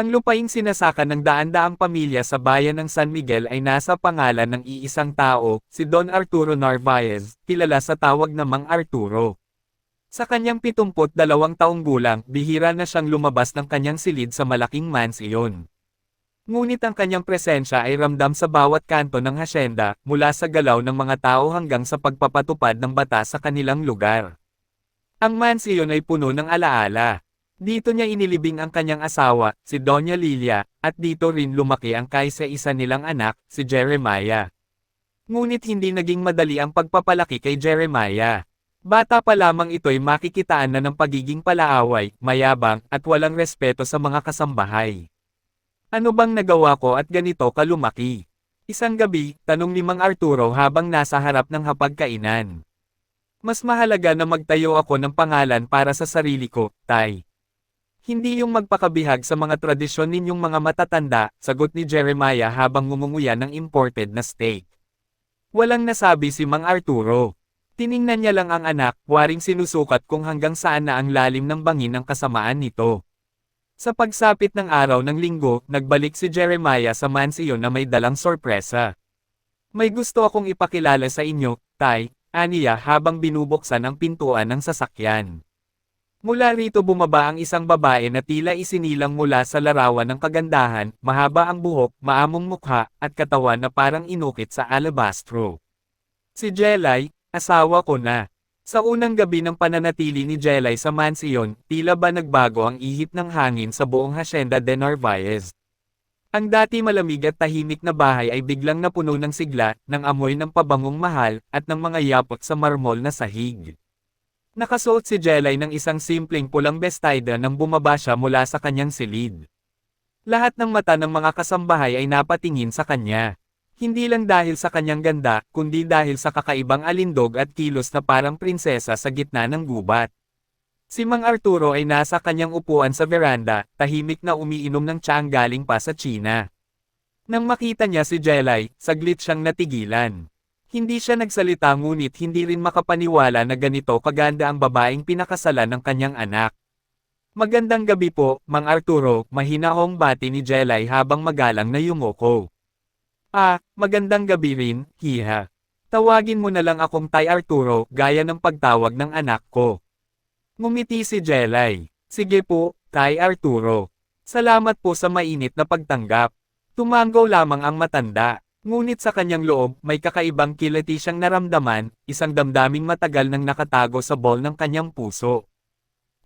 Ang lupaing sinasaka ng daan-daang pamilya sa bayan ng San Miguel ay nasa pangalan ng iisang tao, si Don Arturo Narvaez, kilala sa tawag na Mang Arturo. Sa kanyang 72 taong gulang, bihira na siyang lumabas ng kanyang silid sa malaking mansiyon. Ngunit ang kanyang presensya ay ramdam sa bawat kanto ng hasyenda, mula sa galaw ng mga tao hanggang sa pagpapatupad ng batas sa kanilang lugar. Ang mansiyon ay puno ng alaala. Dito niya inilibing ang kanyang asawa, si Doña Lilia, at dito rin lumaki ang kaysa isa nilang anak, si Jeremiah. Ngunit hindi naging madali ang pagpapalaki kay Jeremiah. Bata pa lamang ito'y makikitaan na ng pagiging palaaway, mayabang, at walang respeto sa mga kasambahay. Ano bang nagawa ko at ganito ka lumaki? Isang gabi, tanong ni Mang Arturo habang nasa harap ng hapagkainan. Mas mahalaga na magtayo ako ng pangalan para sa sarili ko, Tay. Hindi yung magpakabihag sa mga tradisyon ninyong mga matatanda, sagot ni Jeremiah habang ngumunguya ng imported na steak. Walang nasabi si Mang Arturo. Tiningnan niya lang ang anak, waring sinusukat kung hanggang saan na ang lalim ng bangin ng kasamaan nito. Sa pagsapit ng araw ng linggo, nagbalik si Jeremiah sa mansiyon na may dalang sorpresa. May gusto akong ipakilala sa inyo, Tay, aniya habang binubuksan ang pintuan ng sasakyan. Mula rito bumaba ang isang babae na tila isinilang mula sa larawan ng kagandahan, mahaba ang buhok, maamong mukha, at katawan na parang inukit sa alabastro. Si Jelay, asawa ko na. Sa unang gabi ng pananatili ni Jelay sa mansiyon, tila ba nagbago ang ihip ng hangin sa buong Hacienda de Narvaez. Ang dati malamig at tahimik na bahay ay biglang napuno ng sigla, ng amoy ng pabangong mahal, at ng mga yapot sa marmol na sahig. Nakasuot si Jelay ng isang simpleng pulang bestida nang bumaba siya mula sa kanyang silid. Lahat ng mata ng mga kasambahay ay napatingin sa kanya. Hindi lang dahil sa kanyang ganda, kundi dahil sa kakaibang alindog at kilos na parang prinsesa sa gitna ng gubat. Si Mang Arturo ay nasa kanyang upuan sa veranda, tahimik na umiinom ng tsaang galing pa sa China. Nang makita niya si Jelay, saglit siyang natigilan. Hindi siya nagsalita ngunit hindi rin makapaniwala na ganito kaganda ang babaeng pinakasalan ng kanyang anak. Magandang gabi po, Mang Arturo, mahinahong bati ni Jelay habang magalang na yumoko. Ah, magandang gabi rin, Hiha. Tawagin mo na lang akong Tay Arturo, gaya ng pagtawag ng anak ko. Ngumiti si Jelay. Sige po, Tay Arturo. Salamat po sa mainit na pagtanggap. Tumango lamang ang matanda. Ngunit sa kanyang loob, may kakaibang kilati siyang naramdaman, isang damdaming matagal nang nakatago sa bol ng kanyang puso.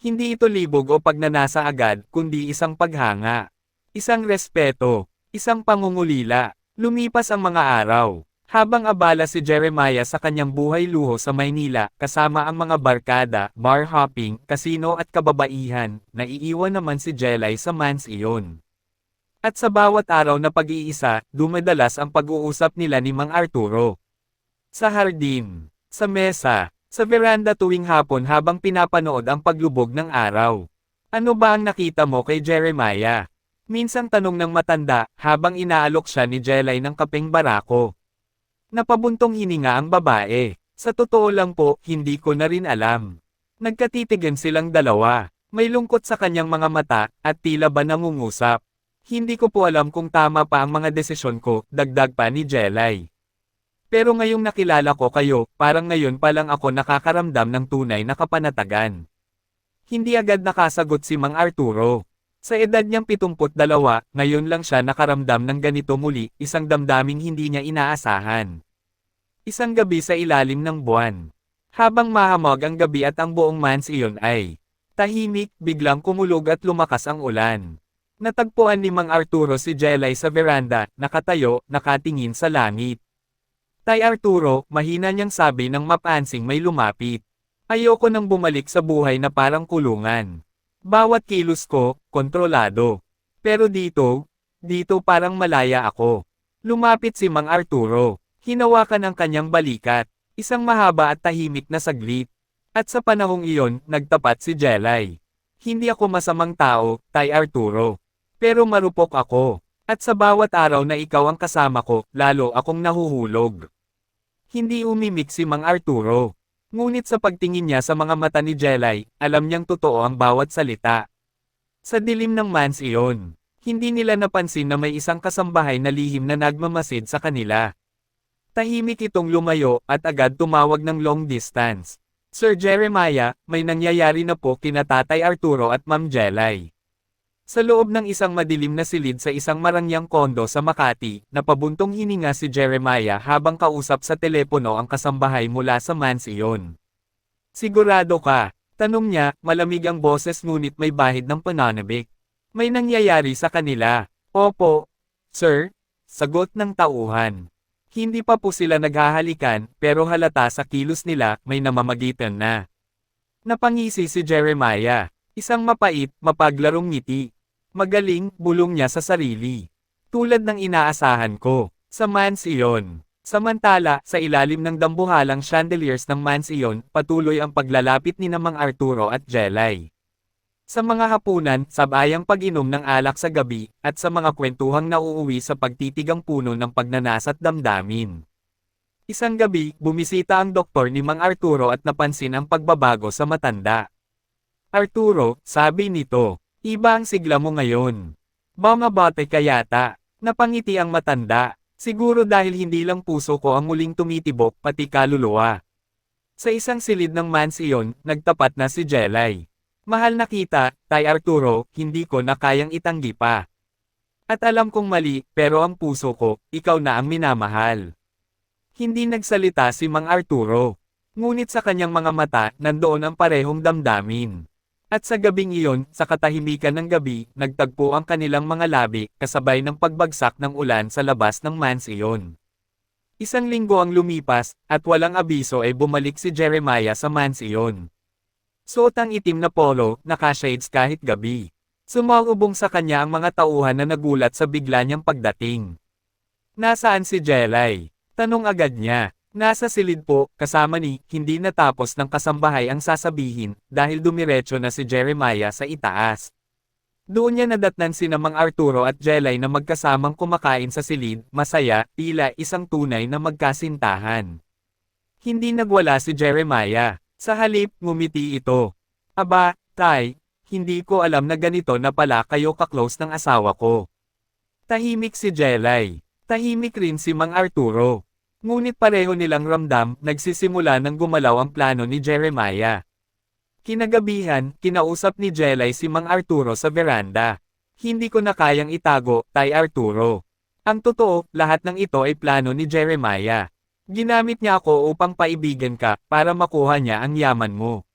Hindi ito libog o pagnanasa agad, kundi isang paghanga. Isang respeto. Isang pangungulila. Lumipas ang mga araw. Habang abala si Jeremiah sa kanyang buhay luho sa Maynila, kasama ang mga barkada, bar hopping, kasino at kababaihan, naiiwan naman si Jelay sa mans iyon. At sa bawat araw na pag-iisa, dumadalas ang pag-uusap nila ni Mang Arturo. Sa hardin, sa mesa, sa veranda tuwing hapon habang pinapanood ang paglubog ng araw. Ano ba ang nakita mo kay Jeremiah? Minsang tanong ng matanda, habang inaalok siya ni Jelay ng kapeng barako. Napabuntong hininga ang babae. Sa totoo lang po, hindi ko na rin alam. Nagkatitigan silang dalawa. May lungkot sa kanyang mga mata, at tila ba nangungusap. Hindi ko po alam kung tama pa ang mga desisyon ko, dagdag pa ni Jelay. Pero ngayong nakilala ko kayo, parang ngayon pa lang ako nakakaramdam ng tunay na kapanatagan. Hindi agad nakasagot si Mang Arturo. Sa edad niyang 72, ngayon lang siya nakaramdam ng ganito muli, isang damdaming hindi niya inaasahan. Isang gabi sa ilalim ng buwan. Habang mahamog ang gabi at ang buong mans iyon ay tahimik, biglang kumulog at lumakas ang ulan. Natagpuan ni Mang Arturo si Jelay sa veranda, nakatayo, nakatingin sa langit. Tay Arturo, mahina niyang sabi ng mapansing may lumapit. Ayoko nang bumalik sa buhay na parang kulungan. Bawat kilos ko, kontrolado. Pero dito, dito parang malaya ako. Lumapit si Mang Arturo. Hinawakan ang kanyang balikat. Isang mahaba at tahimik na saglit. At sa panahong iyon, nagtapat si Jelay. Hindi ako masamang tao, Tay Arturo. Pero marupok ako. At sa bawat araw na ikaw ang kasama ko, lalo akong nahuhulog. Hindi umimik si Mang Arturo. Ngunit sa pagtingin niya sa mga mata ni Jelay, alam niyang totoo ang bawat salita. Sa dilim ng mans iyon, Hindi nila napansin na may isang kasambahay na lihim na nagmamasid sa kanila. Tahimik itong lumayo at agad tumawag ng long distance. Sir Jeremiah, may nangyayari na po kina Tatay Arturo at Ma'am Jelay. Sa loob ng isang madilim na silid sa isang marangyang kondo sa Makati, napabuntong hininga si Jeremiah habang kausap sa telepono ang kasambahay mula sa mansiyon. Sigurado ka, tanong niya, malamig ang boses ngunit may bahid ng pananabik. May nangyayari sa kanila. Opo, sir, sagot ng tauhan. Hindi pa po sila naghahalikan, pero halata sa kilos nila, may namamagitan na. Napangisi si Jeremiah. Isang mapait, mapaglarong ngiti. Magaling, bulong niya sa sarili. Tulad ng inaasahan ko. Sa mansiyon. Samantala, sa ilalim ng dambuhalang chandeliers ng mansiyon, patuloy ang paglalapit ni Namang Arturo at Jelay. Sa mga hapunan, sabayang pag-inom ng alak sa gabi, at sa mga kwentuhang nauuwi sa pagtitigang puno ng pagnanasa at damdamin. Isang gabi, bumisita ang doktor ni Mang Arturo at napansin ang pagbabago sa matanda. Arturo, sabi nito, iba ang sigla mo ngayon. Mga bate ka yata. Napangiti ang matanda. Siguro dahil hindi lang puso ko ang muling tumitibok pati kaluluwa. Sa isang silid ng mansiyon, nagtapat na si Jelay. Mahal na kita, Tay Arturo, hindi ko na kayang itanggi pa. At alam kong mali, pero ang puso ko, ikaw na ang minamahal. Hindi nagsalita si Mang Arturo. Ngunit sa kanyang mga mata, nandoon ang parehong damdamin. At sa gabing iyon, sa katahimikan ng gabi, nagtagpo ang kanilang mga labi, kasabay ng pagbagsak ng ulan sa labas ng mansiyon. Isang linggo ang lumipas, at walang abiso ay bumalik si Jeremiah sa mansiyon. Suot ang itim na polo, naka-shades kahit gabi. Sumaubong sa kanya ang mga tauhan na nagulat sa bigla niyang pagdating. Nasaan si Jelay? Tanong agad niya. Nasa silid po, kasama ni, hindi natapos ng kasambahay ang sasabihin, dahil dumiretso na si Jeremiah sa itaas. Doon niya nadatnan si Namang Arturo at Jelay na magkasamang kumakain sa silid, masaya, tila isang tunay na magkasintahan. Hindi nagwala si Jeremiah. Sa halip, ngumiti ito. Aba, tay, hindi ko alam na ganito na pala kayo kaklose ng asawa ko. Tahimik si Jelay. Tahimik rin si Mang Arturo. Ngunit pareho nilang ramdam, nagsisimula ng gumalaw ang plano ni Jeremiah. Kinagabihan, kinausap ni Jelay si Mang Arturo sa veranda. Hindi ko na kayang itago, Tay Arturo. Ang totoo, lahat ng ito ay plano ni Jeremiah. Ginamit niya ako upang paibigan ka, para makuha niya ang yaman mo.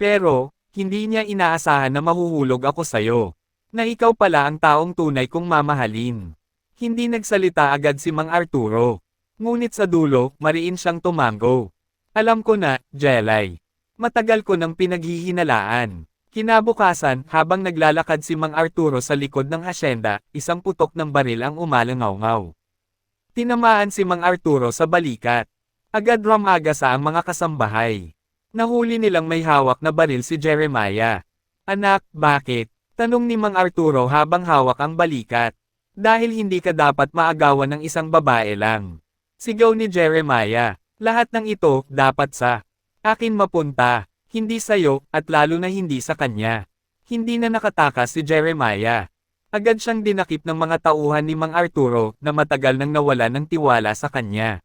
Pero, hindi niya inaasahan na mahuhulog ako sayo. Na ikaw pala ang taong tunay kong mamahalin. Hindi nagsalita agad si Mang Arturo. Ngunit sa dulo, mariin siyang tumango. Alam ko na, Jelay. Matagal ko nang pinaghihinalaan. Kinabukasan, habang naglalakad si Mang Arturo sa likod ng hasyenda, isang putok ng baril ang umalangaw-ngaw. Tinamaan si Mang Arturo sa balikat. Agad ramaga sa ang mga kasambahay. Nahuli nilang may hawak na baril si Jeremiah. Anak, bakit? Tanong ni Mang Arturo habang hawak ang balikat. Dahil hindi ka dapat maagawan ng isang babae lang. Sigaw ni Jeremiah. Lahat ng ito, dapat sa akin mapunta, hindi sa'yo, at lalo na hindi sa kanya. Hindi na nakatakas si Jeremiah. Agad siyang dinakip ng mga tauhan ni Mang Arturo na matagal nang nawala ng tiwala sa kanya.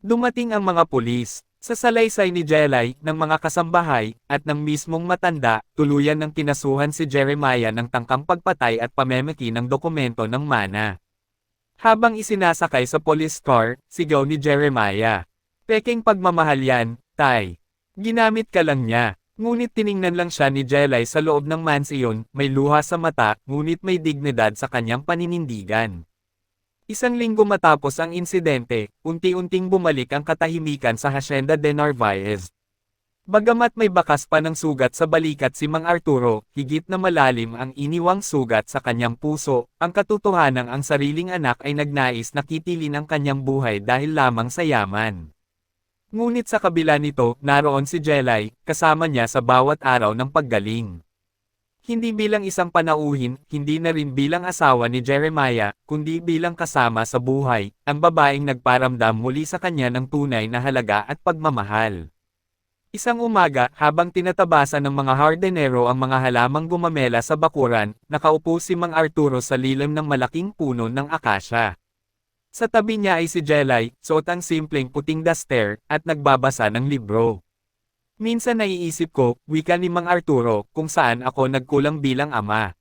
Dumating ang mga pulis, sa salaysay ni Jelay, ng mga kasambahay, at ng mismong matanda, tuluyan ng kinasuhan si Jeremiah ng tangkang pagpatay at pamemeki ng dokumento ng mana. Habang isinasakay sa police car, sigaw ni Jeremiah. Peking pagmamahal yan, tay. Ginamit ka lang niya. Ngunit tiningnan lang siya ni Jelay sa loob ng mansiyon, may luha sa mata, ngunit may dignidad sa kanyang paninindigan. Isang linggo matapos ang insidente, unti-unting bumalik ang katahimikan sa Hacienda de Narvaez. Bagamat may bakas pa ng sugat sa balikat si Mang Arturo, higit na malalim ang iniwang sugat sa kanyang puso, ang katotohanan ang sariling anak ay nagnais na kitilin ang kanyang buhay dahil lamang sa yaman. Ngunit sa kabila nito, naroon si Jelay, kasama niya sa bawat araw ng paggaling. Hindi bilang isang panauhin, hindi na rin bilang asawa ni Jeremiah, kundi bilang kasama sa buhay, ang babaeng nagparamdam muli sa kanya ng tunay na halaga at pagmamahal. Isang umaga, habang tinatabasan ng mga hardinero ang mga halamang gumamela sa bakuran, nakaupo si Mang Arturo sa lilim ng malaking puno ng akasya. Sa tabi niya ay si Jelay, suot ang simpleng puting duster, at nagbabasa ng libro. Minsan naiisip ko, wika ni Mang Arturo, kung saan ako nagkulang bilang ama.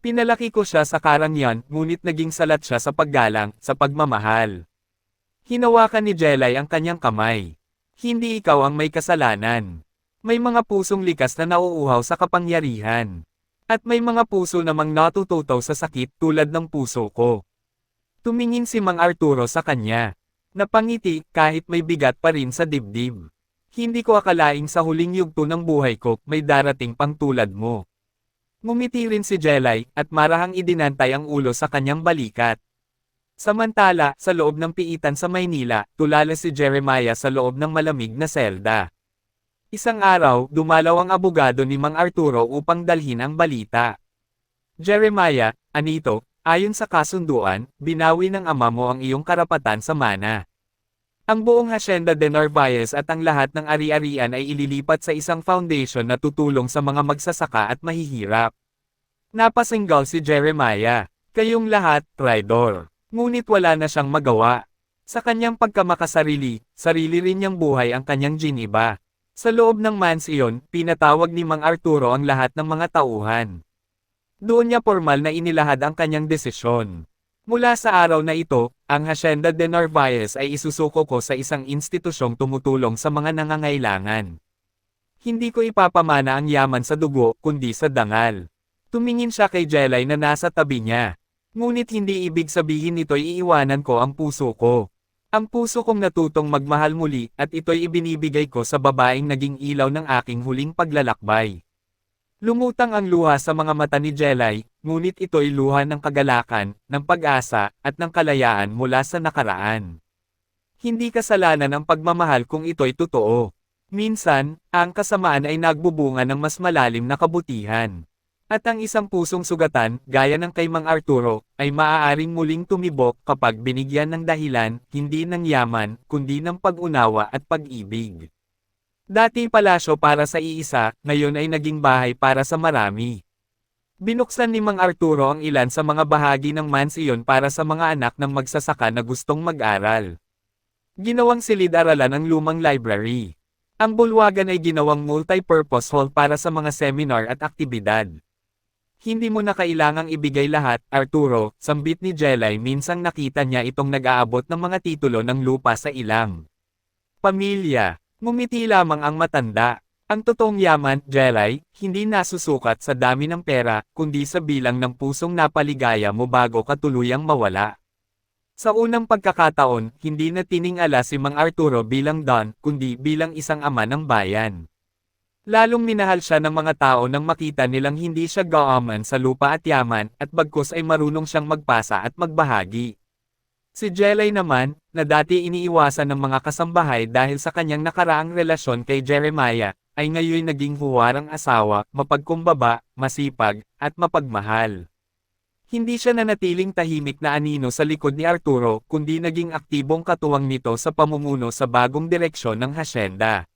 Pinalaki ko siya sa karangyan, ngunit naging salat siya sa paggalang, sa pagmamahal. Hinawakan ni Jelay ang kanyang kamay. Hindi ikaw ang may kasalanan. May mga pusong likas na nauuhaw sa kapangyarihan. At may mga puso namang natututo sa sakit tulad ng puso ko. Tumingin si Mang Arturo sa kanya. Napangiti kahit may bigat pa rin sa dibdib. Hindi ko akalaing sa huling yugto ng buhay ko may darating pang tulad mo. Ngumiti rin si Jelay at marahang idinantay ang ulo sa kanyang balikat. Samantala, sa loob ng piitan sa Maynila, tulala si Jeremiah sa loob ng malamig na selda. Isang araw, dumalaw ang abogado ni Mang Arturo upang dalhin ang balita. Jeremiah, Anito, ayon sa kasunduan, binawi ng ama mo ang iyong karapatan sa mana. Ang buong hacienda de Narvaez at ang lahat ng ari-arian ay ililipat sa isang foundation na tutulong sa mga magsasaka at mahihirap. Napasinggal si Jeremiah. Kayong lahat, traidor. Ngunit wala na siyang magawa. Sa kanyang pagkamakasarili, sarili rin niyang buhay ang kanyang giniba. Sa loob ng mansiyon, pinatawag ni Mang Arturo ang lahat ng mga tauhan. Doon niya formal na inilahad ang kanyang desisyon. Mula sa araw na ito, ang Hacienda de Narvaez ay isusuko ko sa isang institusyong tumutulong sa mga nangangailangan. Hindi ko ipapamana ang yaman sa dugo, kundi sa dangal. Tumingin siya kay Jelay na nasa tabi niya. Ngunit hindi ibig sabihin nito'y iiwanan ko ang puso ko. Ang puso kong natutong magmahal muli at ito'y ibinibigay ko sa babaeng naging ilaw ng aking huling paglalakbay. Lumutang ang luha sa mga mata ni Jelay, ngunit ito'y luha ng kagalakan, ng pag-asa, at ng kalayaan mula sa nakaraan. Hindi kasalanan ang pagmamahal kung ito'y totoo. Minsan, ang kasamaan ay nagbubunga ng mas malalim na kabutihan. At ang isang pusong sugatan, gaya ng kay Mang Arturo, ay maaaring muling tumibok kapag binigyan ng dahilan, hindi ng yaman, kundi ng pag-unawa at pag-ibig. Dati palasyo para sa iisa, ngayon ay naging bahay para sa marami. Binuksan ni Mang Arturo ang ilan sa mga bahagi ng mansiyon para sa mga anak ng magsasaka na gustong mag-aral. Ginawang silid-aralan ang lumang library. Ang bulwagan ay ginawang multi-purpose hall para sa mga seminar at aktibidad. Hindi mo na kailangang ibigay lahat, Arturo, sambit ni Jelay minsang nakita niya itong nag-aabot ng mga titulo ng lupa sa ilang. Pamilya, ngumiti lamang ang matanda. Ang totoong yaman, Jelay, hindi nasusukat sa dami ng pera, kundi sa bilang ng pusong napaligaya mo bago ka tuluyang mawala. Sa unang pagkakataon, hindi na tiningala si Mang Arturo bilang Don, kundi bilang isang ama ng bayan. Lalong minahal siya ng mga tao nang makita nilang hindi siya gaaman sa lupa at yaman, at bagkus ay marunong siyang magpasa at magbahagi. Si Jelay naman, na dati iniiwasan ng mga kasambahay dahil sa kanyang nakaraang relasyon kay Jeremiah, ay ngayon naging huwarang asawa, mapagkumbaba, masipag, at mapagmahal. Hindi siya nanatiling tahimik na anino sa likod ni Arturo, kundi naging aktibong katuwang nito sa pamumuno sa bagong direksyon ng hasyenda.